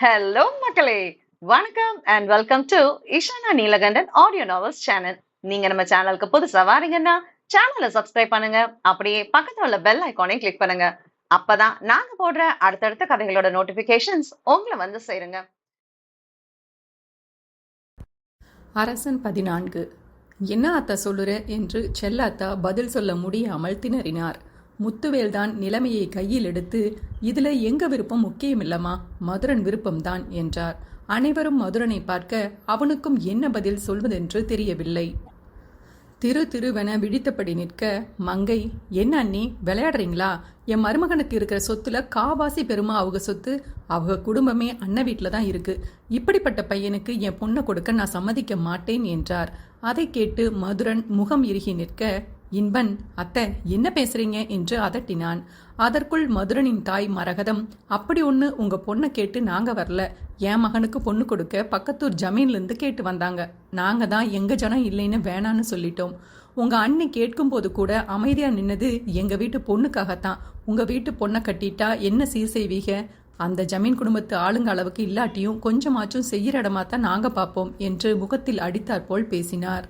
Hello மக்களே. வணக்கம் and welcome to Ishana Neelakandan audio novels channel நீங்க நம்ம சேனலுக்கு புதுசா வாரீங்கன்னா சேனலை சப்ஸ்கிரைப் பண்ணுங்க. அப்படியே பக்கத்துல உள்ள பெல் ஐகானையும் கிளிக் பண்ணுங்க. அப்பதான் நாங்க போடுற அடுத்தடுத்த கதைகளோட நோட்டிபிகேஷன்ஸ் உங்களை வந்து சேருங்க. அரசன் பதினான்கு. என்ன அத்தா சொல்லுற? என்று செல்லாத்தா பதில் சொல்ல முடியாமல் திணறினார். முத்துவேல்தான் நிலைமையை கையில் எடுத்து இதுல எங்க விருப்பம் முக்கியமில்லமா மதுரன் விருப்பம்தான் என்றார். அனைவரும் மதுரனை பார்க்க அவனுக்கும் என்ன பதில் சொல்வதென்று தெரியவில்லை. திரு திருவென விழித்தபடி நிற்க மங்கை என்ன அண்ணி விளையாடுறீங்களா? என் மருமகனுக்கு இருக்கிற சொத்துல காவாசி பெருமா அவங்க சொத்து அவங்க குடும்பமே அண்ணன் வீட்டில் தான் இருக்கு. இப்படிப்பட்ட பையனுக்கு என் பொண்ணை கொடுக்க நான் சம்மதிக்க மாட்டேன் என்றார். அதை கேட்டு மதுரன் முகம் இறுகி நிற்க இன்பன் அத்தை என்ன பேசுறீங்க? என்று அதட்டினான். அதற்குள் மதுரனின் தாய் மரகதம். அப்படி ஒன்று உங்க பொண்ணை கேட்டு நாங்க வரல. என் மகனுக்கு பொண்ணு கொடுக்க பக்கத்தூர் ஜமீன்லேருந்து கேட்டு வந்தாங்க. நாங்க தான் எங்க ஜனம் இல்லைன்னு வேணான்னு சொல்லிட்டோம். உங்க அண்ணி கேட்கும்போது கூட அமைதியா நின்னது எங்க வீட்டு பொண்ணுக்காகத்தான். உங்க வீட்டு பொண்ணை கட்டிட்டா என்ன சீர் செய்வீங்க? அந்த ஜமீன் குடும்பத்து ஆளுங்க அளவுக்கு இல்லாட்டியும் கொஞ்சமாச்சும் செய்யற இடமா தான் நாங்க பார்ப்போம் என்று முகத்தில் அடித்தாற்போல் பேசினார்.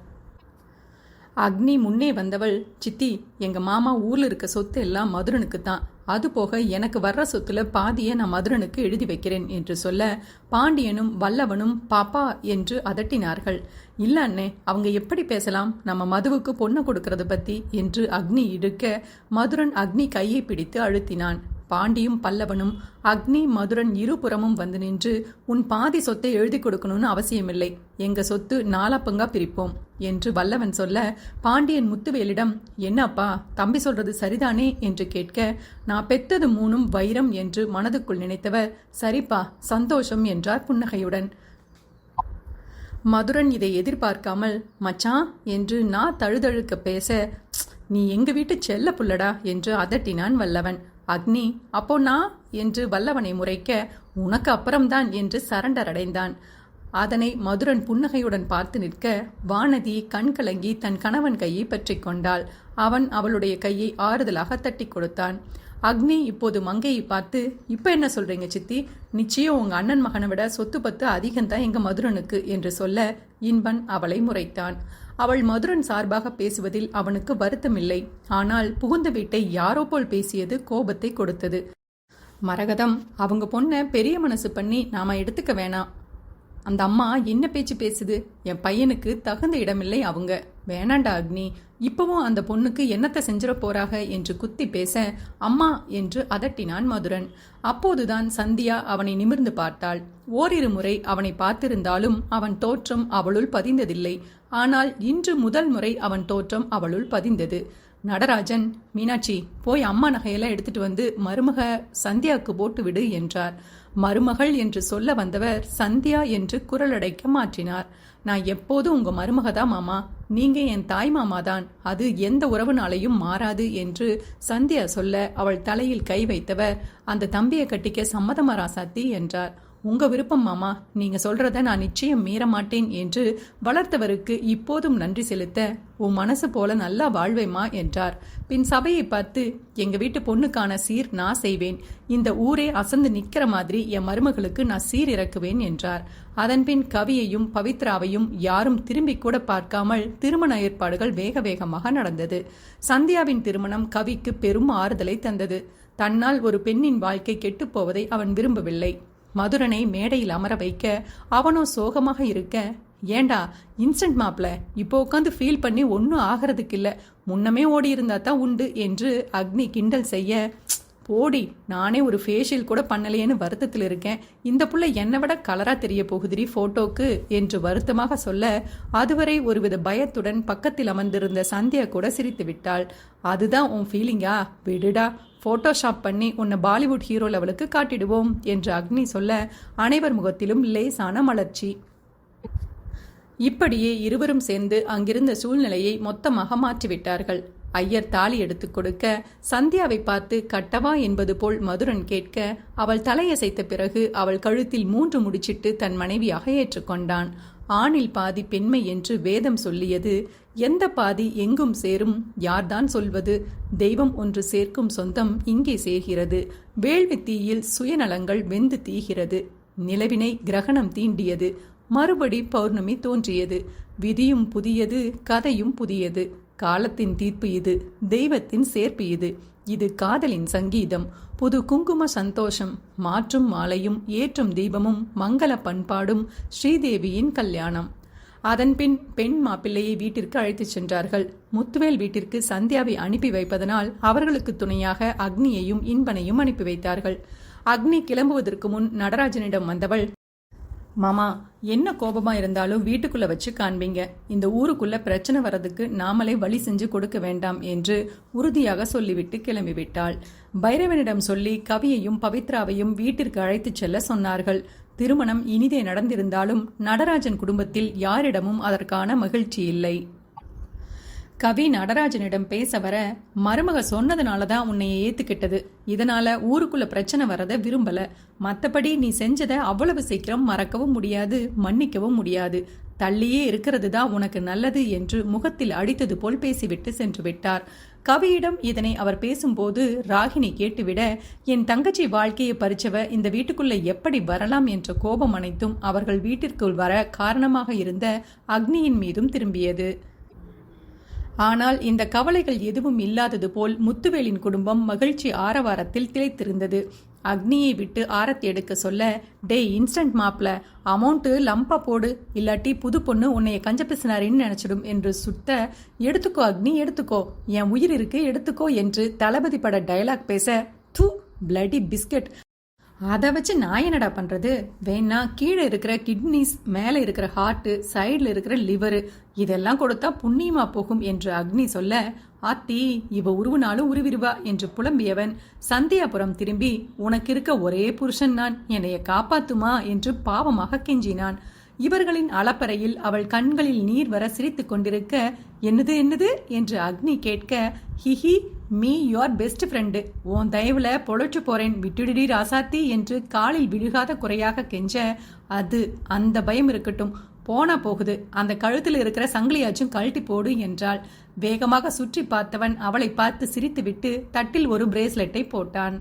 அக்னி முன்னே வந்தவள் சித்தி எங்க மாமா ஊர்ல இருக்க சொத்து எல்லாம் மதுரனுக்கு தான். அது போக எனக்கு வர்ற சொத்துல பாதியை நான் மதுரனுக்கு எழுதி வைக்கிறேன் என்று சொல்ல பாண்டியனும் வல்லவனும் பாப்பா என்று அதட்டினார்கள். இல்ல அண்ணே அவங்க எப்படி பேசலாம்? நம்ம மதுவுக்கு பொண்ணு கொடுக்கறது பத்தி என்று அக்னி இழுக்க மதுரன் அக்னி கையை பிடித்து அழுத்தினான். பாண்டியும் பல்லவனும் அக்னி மதுரன் இருபுறமும் வந்து நின்று உன் பாதி சொத்தை எழுதி கொடுக்கணும்னு அவசியமில்லை. எங்க சொத்து நாலா பங்கா பிரிப்போம் என்று வல்லவன் சொல்ல பாண்டியன் முத்துவேலிடம் என்னப்பா தம்பி சொல்றது சரிதானே? என்று கேட்க நான் பெத்தது மூணும் வைரம் என்று மனதுக்குள் நினைத்தவர் சரிப்பா சந்தோஷம் என்றார் புன்னகையுடன். மதுரன் இதை எதிர்பார்க்காமல் மச்சான் என்று நான் தழுதழுக்க பேச நீ எங்க வீட்டு செல்ல புள்ளடா என்று அதட்டினான் வல்லவன். அக்னி அப்போ நான் என்று வல்லவனை முறைக்க உனக்கு அப்புறம்தான் என்று சரண்டர் அடைந்தான் அதனை மதுரன் புன்னகையுடன் பார்த்து நிற்க வானதி கண் கலங்கி தன் கணவன் கையை பற்றி கொண்டாள். அவன் அவளுடைய கையை ஆறுதலாக தட்டி கொடுத்தான். அக்னி இப்போது மங்கையை பார்த்து இப்ப என்ன சொல்றீங்க சித்தி? நிச்சயம் உங்க அண்ணன் மகனை விட சொத்து பத்து அதிகம்தான் எங்க மதுரனுக்கு என்று சொல்ல இன்பன் அவளை முறைத்தான். அவள் மதுரன் சார்பாக பேசுவதில் அவனுக்கு வருத்தமில்லை. ஆனால் புகுந்த வீட்டை யாரோ போல் பேசியது கோபத்தை கொடுத்தது. மரகதம் அவங்க பொண்ணை பெரிய மனசு பண்ணி நாம எடுத்துக்க வேணாம். அந்த அம்மா என்ன பேச்சு பேசுது? என் பையனுக்கு தகுந்த இடமில்லை அவங்க. வேணாண்டா அக்னி இப்பவும் அந்த பொண்ணுக்கு என்னத்தை செஞ்சிட போறாக? என்று குத்தி பேச அம்மா என்று அதட்டினான் மதுரன். அப்போதுதான் சந்தியா அவனை நிமிர்ந்து பார்த்தாள். ஓரிரு முறை அவனை பார்த்திருந்தாலும் அவன் தோற்றம் அவளுள் பதிந்ததில்லை. ஆனால் இன்று முதல் முறை அவன் தோற்றம் அவளுள் பதிந்தது. நடராஜன் மீனாட்சி போய் அம்மா நகையெல்லாம் எடுத்துட்டு வந்து மருமக சந்தியாவுக்கு போட்டு விடு என்றார். மருமகள் என்று சொல்ல வந்தவர் சந்தியா என்று குரலடைக்க மாற்றினார். நான் எப்போதும் உங்க தான் மாமா. நீங்க என் தாய் மாமா தான். அது எந்த உறவுனாலையும் மாறாது என்று சந்தியா சொல்ல அவள் தலையில் கை வைத்தவர். அந்த தம்பியை கட்டிக்க சம்மதமா ராசாத்தி? என்றார். உங்க விருப்பம் மாமா. நீங்க சொல்றத நான் நிச்சயம் மீற மாட்டேன் என்று வளர்த்தவருக்கு இப்போதும் நன்றி செலுத்த உன் மனசு போல நல்லா வாழ்வேமா என்றார். பின் சபையை பார்த்து எங்க வீட்டு பொண்ணுக்கான சீர் நான் செய்வேன். இந்த ஊரே அசந்து நிக்கிற மாதிரி என் மருமகளுக்கு நான் சீர் இறக்குவேன் என்றார். அதன்பின் கவியையும் பவித்ராவையும் யாரும் திரும்பி கூட பார்க்காமல் திருமண ஏற்பாடுகள் வேக வேகமாக நடந்தது. சந்தியாவின் திருமணம் கவிக்கு பெரும் ஆறுதலை தந்தது. தன்னால் ஒரு பெண்ணின் வாழ்க்கை கெட்டுப்போவதை அவன் விரும்பவில்லை. மதுரனை மேடையில் அமர வைக்க அவனோ சோகமாக இருக்க ஏண்டா இன்ஸ்டன்ட் மாப்ல இப்போ உட்காந்து ஃபீல் பண்ணி ஒன்றும் ஆகிறதுக்கு இல்லை முன்னமே ஓடி இருந்தா தான் உண்டு என்று அக்னி கிண்டல் செய்ய போடி நானே ஒரு ஃபேஷியல் கூட பண்ணலையேன்னு வருத்தத்தில் இருக்கேன். இந்த புள்ள என்னை விட கலராக தெரிய போகுதிரி ஃபோட்டோக்கு என்று வருத்தமாக சொல்ல அதுவரை ஒருவித பயத்துடன் பக்கத்தில் அமர்ந்திருந்த சந்தியா கூட சிரித்து விட்டாள். அதுதான் உன் ஃபீலிங்கா விடுடா ஃபோட்டோஷாப் பண்ணி உன்னை பாலிவுட் ஹீரோ லெவலுக்கு காட்டிடுவோம் என்று அக்னி சொல்ல அனைவர் முகத்திலும் லேசான மலர்ச்சி. இப்படியே இருவரும் சேர்ந்து அங்கிருந்த சூழ்நிலையை மொத்தமாக மாற்றிவிட்டார்கள். ஐயர் தாலி எடுத்துக் கொடுக்க சந்தியாவை பார்த்து கட்டவா? என்பது போல் மதுரன் கேட்க அவள் தலையசைத்த பிறகு அவள் கழுத்தில் மூன்று முடிச்சிட்டு தன் மனைவியாக ஏற்றுக்கொண்டான் ஆணில் பாதி பெண்மை என்று வேதம் சொல்லியது. எந்த பாதி எங்கும் சேரும்? யார்தான் சொல்வது? தெய்வம் ஒன்று சேர்க்கும் சொந்தம் இங்கே சேர்கிறது. வேள்வி தீயில் சுயநலங்கள் வெந்து தீகிறது. நிலவினை கிரகணம் தீண்டியது. மறுபடி பௌர்ணமி தோன்றியது. விதியும் புதியது கதையும் புதியது. காலத்தின் தீர்ப்பு இது தெய்வத்தின் சேர்ப்பு இது. இது காதலின் சங்கீதம். புது குங்கும சந்தோஷம் மாற்றும் மாலையும் ஏற்றும் தீபமும் மங்கள பண்பாடும் ஸ்ரீதேவியின் கல்யாணம். அதன்பின் பெண் மாப்பிள்ளையை வீட்டிற்கு அழைத்துச் சென்றார்கள். முத்துவேல் வீட்டிற்கு சந்தியாவை அனுப்பி வைப்பதனால் அவர்களுக்கு துணையாக அக்னியையும் இன்பனையும் அனுப்பி வைத்தார்கள். அக்னி கிளம்புவதற்கு முன் நடராஜனிடம் வந்தவள் மாமா என்ன கோபமா இருந்தாலும் வீட்டுக்குள்ள வச்சு காண்பீங்க. இந்த ஊருக்குள்ள பிரச்சனை வர்றதுக்கு நாமளே வழி செஞ்சு கொடுக்க வேண்டாம் என்று உறுதியாக சொல்லிவிட்டு கிளம்பிவிட்டாள். பைரவனிடம் சொல்லி கவியையும் பவித்ராவையும் வீட்டிற்கு அழைத்துச் செல்ல சொன்னார்கள். திருமணம் இனிதே நடந்திருந்தாலும் நடராஜன் குடும்பத்தில் யாரிடமும் அதற்கான மகிழ்ச்சி இல்லை. கவி நடராஜனிடம் பேச வர மருமக சொன்னதுனால தான் உன்னைய ஏத்துக்கிட்டது. இதனால ஊருக்குள்ள பிரச்சனை வரத விரும்பல. மத்தபடி நீ செஞ்சதை அவ்வளவு சீக்கிரம் மறக்கவும் முடியாது மன்னிக்கவும் முடியாது. தள்ளியே இருக்கிறது தான் உனக்கு நல்லது என்று முகத்தில் அடித்தது போல் பேசிவிட்டு சென்று விட்டார். கவியிடம் இதனை அவர் பேசும்போது ராகினி கேட்டுவிட என் தங்கச்சி வாழ்க்கையை பறிச்சவ இந்த வீட்டுக்குள்ள எப்படி வரலாம்? என்ற கோபம் அனைத்தும் அவர்கள் வீட்டிற்குள் வர காரணமாக இருந்த அக்னியின் மீதும் திரும்பியது. ஆனால் இந்த கவலைகள் எதுவும் இல்லாதது போல் முத்துவேலின் குடும்பம் மகிழ்ச்சி ஆரவாரத்தில் திளைத்திருந்தது. அக்னியை விட்டு ஆரத்தி எடுக்க சொல்ல டேய் இன்ஸ்டன்ட் மாப்ல அமௌண்ட்டு லம்பா போடு இல்லாட்டி புது பொண்ணு உன்னைய கஞ்ச பிசினாரின்னு நினைச்சிடும் என்று சுத்த எடுத்துக்கோ அக்னி எடுத்துக்கோ என் உயிர் இருக்கு எடுத்துக்கோ என்று தளபதி பட டயலாக் பேச தூ பிளடி பிஸ்கட் அதை வச்சு நான் என்னடா பண்ணுறது வேணா கீழே இருக்கிற கிட்னிஸ் மேலே இருக்கிற ஹார்ட்டு சைடில் இருக்கிற லிவரு இதெல்லாம் கொடுத்தா புண்ணியமா போகும் என்று அக்னி சொல்ல ஆத்தி இவ உருவினாலும் உருவிருவா என்று புலம்பியவன் சந்தியாபுரம் திரும்பி உனக்கு இருக்க ஒரே புருஷன் நான் என்னைய காப்பாத்துமா? என்று பாவமாக கெஞ்சினான். இவர்களின் அளப்பறையில் அவள் கண்களில் நீர் வர சிரித்து கொண்டிருக்க என்னது என்னது? என்று அக்னி கேட்க ஹிஹி மீ யுவர் பெஸ்ட் ஃப்ரெண்டு உன் தயவுல பொழைச்சு போறேன். விட்டுடிடி ராசாத்தி என்று காலில் விழுகாத குறையாக கெஞ்ச அது அந்த பயம் இருக்கட்டும். போனா போகுது. அந்த கழுத்தில் இருக்கிற சங்கிலியாச்சும் கழட்டி போடு என்றாள். வேகமாக சுற்றி பார்த்தவன் அவளை பார்த்து சிரித்துவிட்டு தட்டில் ஒரு பிரேஸ்லெட்டை போட்டான்.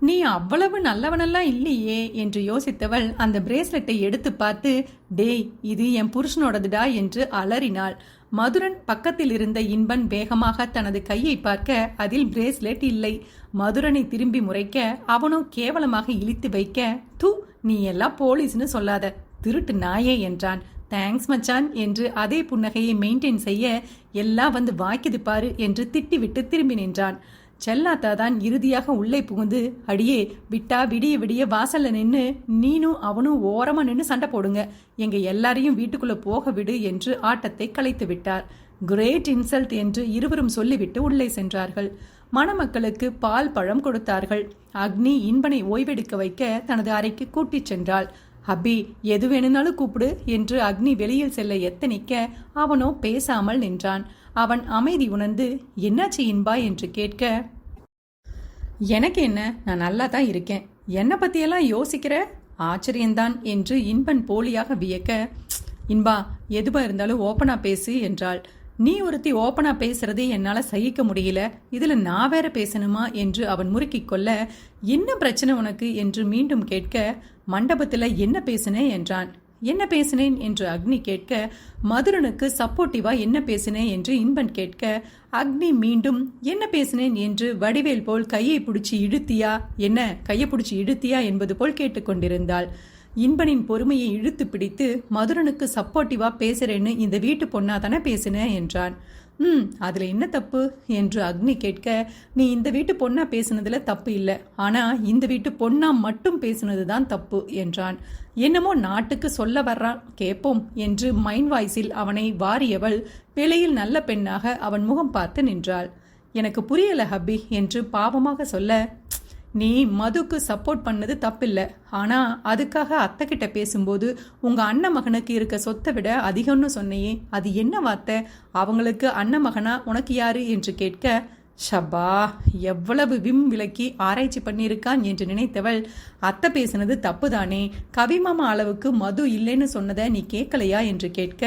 நீ அவ்வளவு நல்லவனெல்லாம் இல்லையே என்று யோசித்தவள் அந்த பிரேஸ்லெட்டை எடுத்து பார்த்து டேய் இது என் புருஷனோடதுடா என்று அலறினாள். மதுரன் பக்கத்தில் இருந்த இன்பன் வேகமாக தனது கையை பார்க்க அதில் பிரேஸ்லெட் இல்லை. மதுரனை திரும்பி முறைக்க அவனோ கேவலமாக இழித்து வைக்க தூ நீ எல்லாம் போலீஸ்னு சொல்லாத. திருட்டு நாயே என்றான். தேங்க்ஸ் மச்சான் என்று அதே புன்னகையை மெயின்டைன் செய்ய எல்லாம் வந்து வாய்க்குது பாரு என்று திட்டிவிட்டு திரும்பி நின்றான். செல்லாத்தா தான் இறுதியாக உள்ளே புகுந்து அடியே விட்டா விடிய விடிய வாசல்ல நின்று நீனும் அவனும் ஓரமா நின்று சண்டை போடுங்க. எங்க எல்லாரையும் வீட்டுக்குள்ள போக விடு என்று ஆட்டத்தை கலைத்து விட்டார். கிரேட் இன்சல்ட் என்று இருவரும் சொல்லிவிட்டு உள்ளே சென்றார்கள். மணமக்களுக்கு பால் பழம் கொடுத்தார்கள். அக்னி இன்பனை ஓய்வெடுக்க வைக்க தனது அறைக்கு கூட்டிச் சென்றாள். அபி எது வேணும்னாலும் கூப்பிடு என்று அக்னி வெளியில் செல்ல எத்தனிக்க அவனோ பேசாமல் நின்றான். அவன் அமைதி உணர்ந்து என்னாச்சு இன்பா? என்று கேட்க எனக்கு என்ன? நான் நல்லா தான் இருக்கேன். என்னை பத்தியெல்லாம் யோசிக்கிற? ஆச்சரியந்தான் என்று இன்பன் போலியாக வியக்க இன்பா எதுவா இருந்தாலும் ஓப்பனா பேசு என்றாள். நீ ஒருத்தி ஓப்பனா பேசுறது என்னால சகிக்க முடியல. இதுல நான் வேற பேசணுமா என்று அவன் முறுக்கிக் கொள்ள என்ன பிரச்சனை உனக்கு? என்று மீண்டும் கேட்க மண்டபத்துல என்ன பேசினேன் என்றான். என்ன பேசினேன்? என்று அக்னி கேட்க மதுரனுக்கு சப்போர்ட்டிவா என்ன பேசினேன் என்று இன்பன் கேட்க அக்னி மீண்டும் என்ன பேசினேன்? என்று வடிவேல் போல் கையை பிடிச்சி இழுத்தியா? என்ன? கையை பிடிச்சி இழுத்தியா? என்பது போல் கேட்டுக்கொண்டிருந்தாள். இன்பனின் பொறுமையை இழுத்து பிடித்து மதுரனுக்கு சப்போர்ட்டிவா பேசுறேன்னு இந்த வீட்டு பொண்ணா தானே பேசினேன் என்றான். ம் அதுல என்ன தப்பு? என்று அக்னி கேட்க நீ இந்த வீட்டு பொண்ணா பேசுனதுல தப்பு இல்லை. ஆனா இந்த வீட்டு பொண்ணா மட்டும் பேசுனது தான் தப்பு என்றான். என்னமோ நாட்டுக்கு சொல்ல வர்றான் கேட்போம் என்று மைண்ட் வாய்ஸில் அவனை வாரியவள் வெளியில் நல்ல பெண்ணாக அவன் முகம் பார்த்து நின்றாள். எனக்கு புரியல ஹப்பி என்று பாவமாக சொல்ல நீ மதுக்கு சப்போர்ட் பண்ணது தப்பில்லை. ஆனால் அதுக்காக அத்தை கிட்ட பேசும்போது உங்கள் அண்ணன் மகனுக்கு இருக்க சொத்தை விட அதிகம்னு சொன்னையே. அது என்ன வார்த்தை? அவங்களுக்கு அண்ணன் மகனா உனக்கு யாரு? என்று கேட்க ஷபா எவ்வளவு விம் விலக்கி ஆராய்ச்சி பண்ணியிருக்கான் என்று நினைத்தவள் அத்தை பேசினது தப்புதானே. கவிமாமா அளவுக்கு மது இல்லைன்னு சொன்னதை நீ கேட்கலையா? என்று கேட்க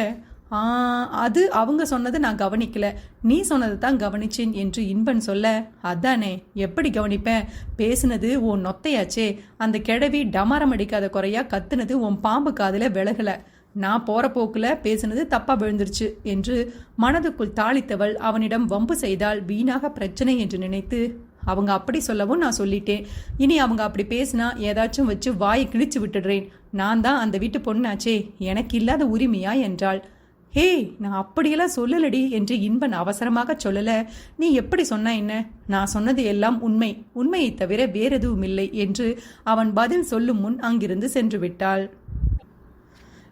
அது அவங்க சொன்னது நான் கவனிக்கல. நீ சொன்னதை தான் கவனிச்சேன் என்று இன்பன் சொல்ல அதானே எப்படி கவனிப்பேன் பேசுனது உன் நொத்தையாச்சே. அந்த கிழவி டமாரம் அடிக்காத குறையா கத்துனது உன் பாம்பு காதில் விலகல. நான் போற போக்குல பேசுனது தப்பா விழுந்துருச்சு என்று மனதுக்குள் தாளித்தவள் அவனிடம் வம்பு செய்தால் வீணாக பிரச்சனை என்று நினைத்து அவங்க அப்படி சொல்லவும் நான் சொல்லிட்டேன். இனி அவங்க அப்படி பேசினா ஏதாச்சும் வச்சு வாயை கிழிச்சு விட்டுடுறேன். நான் தான் அந்த வீட்டு பொண்ணாச்சே. எனக்கு இல்லாத உரிமையா? என்றாள். ஹே நான் அப்படியெல்லாம் சொல்லலடி என்று இன்பன் அவசரமாக சொல்லல. நீ எப்படி சொன்ன என்ன? நான் சொன்னது எல்லாம் உண்மை. உண்மையை தவிர வேறெதுவும் இல்லை என்று அவன் பதில் சொல்லும் முன் அங்கிருந்து சென்று விட்டாள்.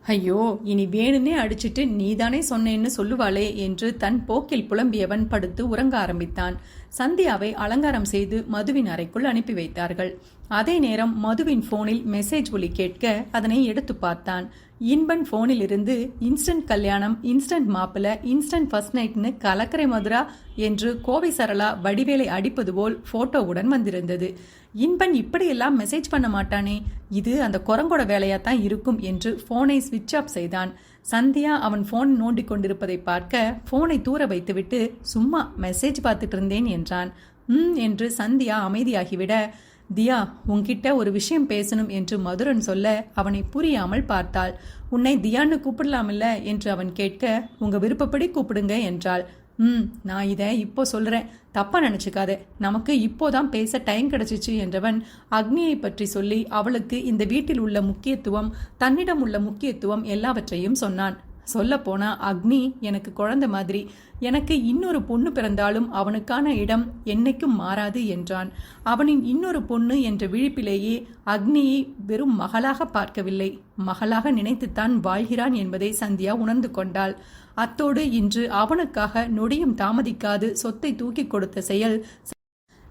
ஐயோ இனி வேணும்னே அடிச்சிட்டு நீதானே சொன்னேன்னு சொல்லுவாளே என்று தன் போக்கில் புலம்பியவன் படுத்து உறங்க ஆரம்பித்தான். சந்தியாவை அலங்காரம் செய்து மதுவின் அறைக்குள் அனுப்பி வைத்தார்கள். அதே நேரம் மதுவின் போனில் மெசேஜ் ஒலி கேட்க அதனை எடுத்து பார்த்தான். இன்பன் போனில் இருந்து இன்ஸ்டன்ட் கல்யாணம் இன்ஸ்டன்ட் மாப்பிள இன்ஸ்டன்ட் ஃபர்ஸ்ட் நைட்னு கலக்கரை மதுரா? என்று கோவை சரளா வடிவேலை அடிப்பது போல் போட்டோவுடன் வந்திருந்தது. இன்பன் இப்படியெல்லாம் மெசேஜ் பண்ண மாட்டானே? இது அந்த குரங்கோட வேலையாத்தான் இருக்கும் என்று போனை ஸ்விட்ச் ஆஃப் செய்தான். சந்தியா அவன் ஃபோன் நோண்டி கொண்டிருப்பதை பார்க்க ஃபோனை தூர வைத்துவிட்டு சும்மா மெசேஜ் பார்த்துட்டு இருந்தேன் என்றான். ம் என்று சந்தியா அமைதியாகிவிட தியா உன்கிட்ட ஒரு விஷயம் பேசணும் என்று மதுரன் சொல்ல அவனை புரியாமல் பார்த்தாள். உன்னை தியான்னு கூப்பிடலாமில்ல என்று அவன் கேட்க உங்க விருப்பப்படி கூப்பிடுங்க என்றாள். ம் நான் இதை இப்போ சொல்கிறேன் தப்பாக நினச்சிக்காத. நமக்கு இப்போதான் பேச டைம் கிடச்சிச்சு என்றவன் அக்னியை பற்றி சொல்லி அவளுக்கு இந்த வீட்டில் உள்ள முக்கியத்துவம் தன்னிடம் உள்ள முக்கியத்துவம் எல்லாவற்றையும் சொன்னான். சொல்லப்போனால் அக்னி எனக்கு குழந்தை மாதிரி. எனக்கு இன்னொரு பொண்ணு பிறந்தாலும் அவனுக்கான இடம் என்னைக்கும் மாறாது என்றான். அவனின் இன்னொரு பொண்ணு என்ற விழிப்பிலேயே அக்னியை வெறும் மகளாக பார்க்கவில்லை. மகளாக நினைத்துத்தான் வாழ்கிறான் என்பதை சந்தியா உணர்ந்து கொண்டாள். அத்தோடு இன்று அவனுக்காக நொடியும் தாமதிக்காது சொத்தை தூக்கி கொடுத்த செயல்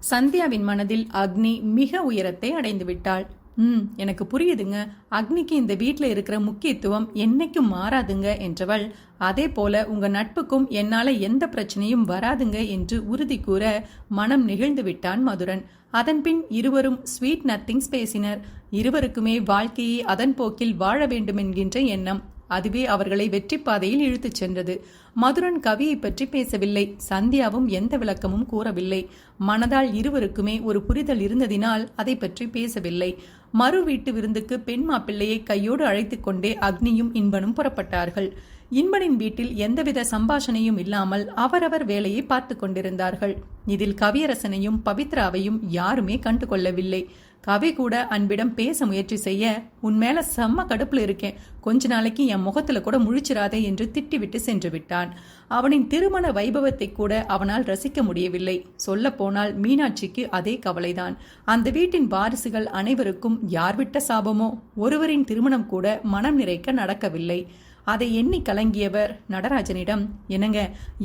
சந்தியாவின் மனதில் அக்னி மிக உயரத்தை அடைந்து விட்டாள் ம் எனக்கு புரியுதுங்க. அக்னிக்கு இந்த வீட்டில் இருக்கிற முக்கியத்துவம் என்னைக்கும் மாறாதுங்க என்றவள். அதே போல உங்க நட்புக்கும் என்னால எந்த பிரச்சனையும் வராதுங்க என்று உறுதி கூற மனம் நெகிழ்ந்து விட்டான் மதுரன். அதன்பின் இருவரும் ஸ்வீட் நத்திங்ஸ் பேசினர். இருவருக்குமே வாழ்க்கையை அதன் போக்கில் வாழ வேண்டுமென்கின்ற எண்ணம். அதுவே அவர்களை வெற்றி பாதையில் இழுத்துச் சென்றது. மதுரன் கவியை பற்றி பேசவில்லை. சந்தியாவும் எந்த விளக்கமும் கூறவில்லை. மனதால் இருவருக்குமே ஒரு புரிதல் இருந்ததினால் அதை பற்றி பேசவில்லை. மறு வீட்டு விருந்துக்கு பெண் மாப்பிள்ளையை கையோடு அழைத்துக் கொண்டே அக்னியும் இன்பனும் புறப்பட்டார்கள். இன்பனின் வீட்டில் எந்தவித சம்பாஷணையும் இல்லாமல் அவரவர் வேலையை பார்த்து கொண்டிருந்தார்கள். இதில் கவியரசனையும் பவித்ராவையும் யாருமே கண்டு கொள்ளவில்லை கவி கூட அன்பிடம் பேச முயற்சி செய்ய உன் மேல செம்ம கடுப்புல இருக்கேன். கொஞ்ச நாளைக்கு என் முகத்துல கூட முழிச்சிராதே என்று திட்டிவிட்டு சென்று விட்டான். அவனின் திருமண வைபவத்தை கூட அவனால் ரசிக்க முடியவில்லை. சொல்ல போனால் மீனாட்சிக்கு அதே கவலைதான். அந்த வீட்டின் வாரிசுகள் அனைவருக்கும் யார் விட்ட சாபமோ ஒருவரின் திருமணம் கூட மனம் நிறைக்க நடக்கவில்லை. அதை எண்ணி கலங்கியவர் நடராஜனிடம் என்னங்க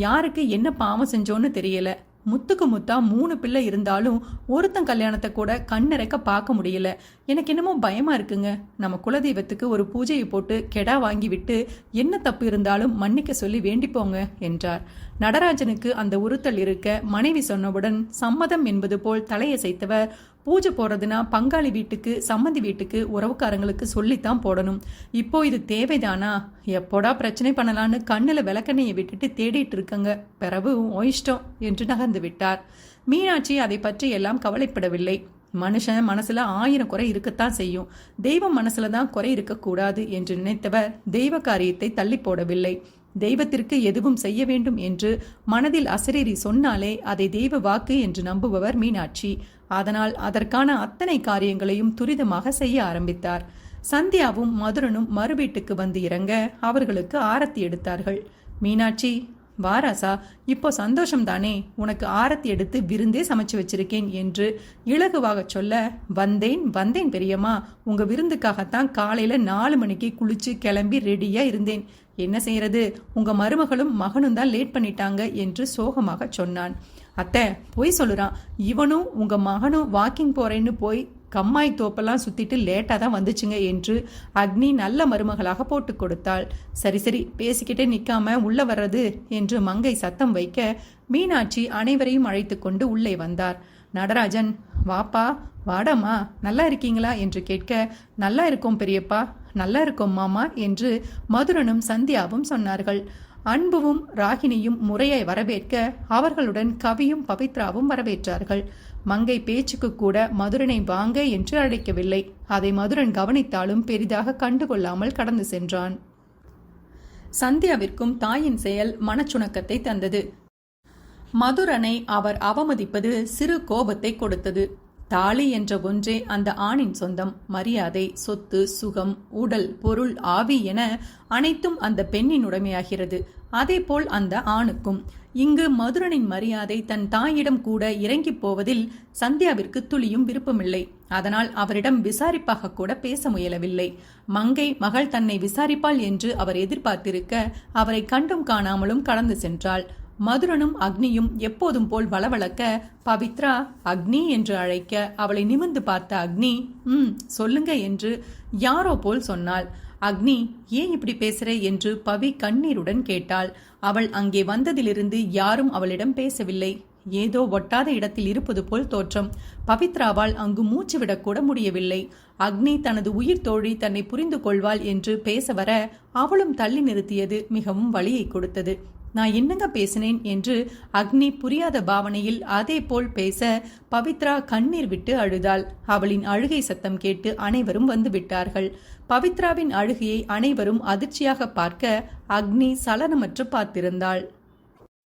யாருக்கு என்ன பாவம் செஞ்சோன்னு தெரியல. முத்துக்கு முத்தா மூணு பிள்ளை இருந்தாலும் ஒருத்தன் கல்யாணத்தை கூட கண்ணிறைக்க பார்க்க முடியல. எனக்கு என்னமோ பயமா இருக்குங்க. நம்ம குலதெய்வத்துக்கு ஒரு பூஜையை போட்டு கெடா வாங்கி விட்டு என்ன தப்பு இருந்தாலும் மன்னிக்க சொல்லி வேண்டிப்போங்க என்றார். நடராஜனுக்கு அந்த உறுத்தல் இருக்க மனைவி சொன்னவுடன் சம்மதம் என்பது போல் தலையசைத்தவர் பூஜை போடுறதுனா பங்காளி வீட்டுக்கு சம்மந்தி வீட்டுக்கு உறவுக்காரங்களுக்கு சொல்லித்தான் போடணும். இப்போ இது தேவைதானா? எப்போடா பிரச்சனை பண்ணலான்னு கண்ணில் விளக்கெண்ணையை விட்டுட்டு தேடிட்டு இருக்கங்க. பிறகு உன் இஷ்டம் என்று நகர்ந்து விட்டார். மீனாட்சி அதை பற்றி எல்லாம் கவலைப்படவில்லை. மனுஷன் மனசுல ஆயிரம் குறை இருக்கத்தான் செய்யும். தெய்வம் மனசுல தான் குறை இருக்கக்கூடாது என்று நினைத்தவர் தெய்வ காரியத்தை தள்ளி போடவில்லை. தெய்வத்திற்கு எதுவும் செய்ய வேண்டும் என்று மனதில் அசரீரி சொன்னாலே அதை தெய்வ வாக்கு என்று நம்புபவர் மீனாட்சி. அதனால் அதற்கான அத்தனை காரியங்களையும் துரிதமாக செய்ய ஆரம்பித்தார். சந்தியாவும் மதுரனும் மறு வீட்டுக்கு வந்து இறங்க அவர்களுக்கு ஆரத்தி எடுத்தார்கள். மீனாட்சி வாராசா இப்போ சந்தோஷம் தானே உனக்கு ஆரத்தி எடுத்து விருந்தே சமைச்சு வச்சிருக்கேன் என்று இலகுவாக சொல்ல வந்தேன் வந்தேன் பெரியம்மா. உங்க விருந்துக்காகத்தான் காலையில நாலு மணிக்கு குளிச்சு கிளம்பி ரெடியா இருந்தேன். என்ன செய்யறது? உங்க மருமகளும் மகனும் தான் லேட் பண்ணிட்டாங்க என்று சோகமாக சொன்னான். அத்தை பொய் சொல்லுறான். இவனும் உங்க மகனும் வாக்கிங் போறேன்னு போய் கம்மாய் தோப்பெல்லாம் சுத்திட்டு லேட்டா தான் வந்துச்சுங்க என்று அக்னி நல்ல மருமகளாக போட்டு கொடுத்தாள். சரி சரி பேசிக்கிட்டே நிக்காம உள்ள வர்றது என்று மங்கை சத்தம் வைக்க மீனாட்சி அனைவரையும் அழைத்து கொண்டு உள்ளே வந்தார். நடராஜன் வாப்பா வாடாமா நல்லா இருக்கீங்களா? என்று கேட்க நல்லா இருக்கோம் பெரியப்பா நல்லா இருக்கும் மாமா என்று மதுரனும் சந்தியாவும் சொன்னார்கள். அன்புவும் ராகினியும் முறையை வரவேற்க அவர்களுடன் கவியும் பவித்ராவும் வரவேற்றார்கள். மங்கை பேச்சுக்கு கூட மதுரனை வாங்க என்று அழைக்கவில்லை. அதை மதுரன் கவனித்தாலும் பெரிதாக கண்டுகொள்ளாமல் கடந்து சென்றான். சந்தியாவிற்கும் தாயின் செயல் மனச்சுணக்கத்தை தந்தது. மதுரனை அவர் அவமதிப்பது சிறு கோபத்தை கொடுத்தது. தாலி என்ற ஒன்றே அந்த ஆணின் சொந்தம். மரியாதை சொத்து சுகம் உடல் பொருள் ஆவி என அனைத்தும் அந்த பெண்ணின் உடைமையாகிறது. அதேபோல் அந்த ஆணுக்கும். இங்கு மதுரனின் மரியாதை தன் தாயிடம் கூட இறங்கிப் போவதில் சந்தியாவிற்கு துளியும் விருப்பமில்லை. அதனால் அவரிடம் விசாரிப்பாக கூட பேச முயலவில்லை. மங்கை மகள் தன்னை விசாரிப்பாள் என்று அவர் எதிர்பார்த்திருக்க அவரை கண்டும் காணாமலும் கடந்து சென்றாள். மதுரனும் அக்னியும் எப்போதும் போல் வளவளக்க பவித்ரா அக்னி என்று அழைக்க அவளை நிமிர்ந்து பார்த்த அக்னி ம் சொல்லுங்க என்று யாரோ போல் சொன்னாள். அக்னி ஏன் இப்படி பேசுற? என்று பவி கண்ணீருடன் கேட்டாள். அவள் அங்கே வந்ததிலிருந்து யாரும் அவளிடம் பேசவில்லை. ஏதோ ஒட்டாத இடத்தில் இருப்பது போல் தோற்றம். பவித்ராவால் அங்கு மூச்சு விடக்கூட முடியவில்லை. அக்னி தனது உயிர் தோழி தன்னை புரிந்து கொள்வாள் என்று பேச வர அவளும் தள்ளி நிறுத்தியது மிகவும் வழியை கொடுத்தது. நான் என்னங்க பேசினேன் என்று அக்னி புரியாத பாவனையில் அதே போல் பேச பவித்ரா கண்ணீர் விட்டு அழுதாள். அவளின் அழுகை சத்தம் கேட்டு அனைவரும் வந்து விட்டார்கள். பவித்ராவின் அழுகையை அனைவரும் அதிர்ச்சியாக பார்க்க அக்னி சலனமற்று பார்த்திருந்தாள்.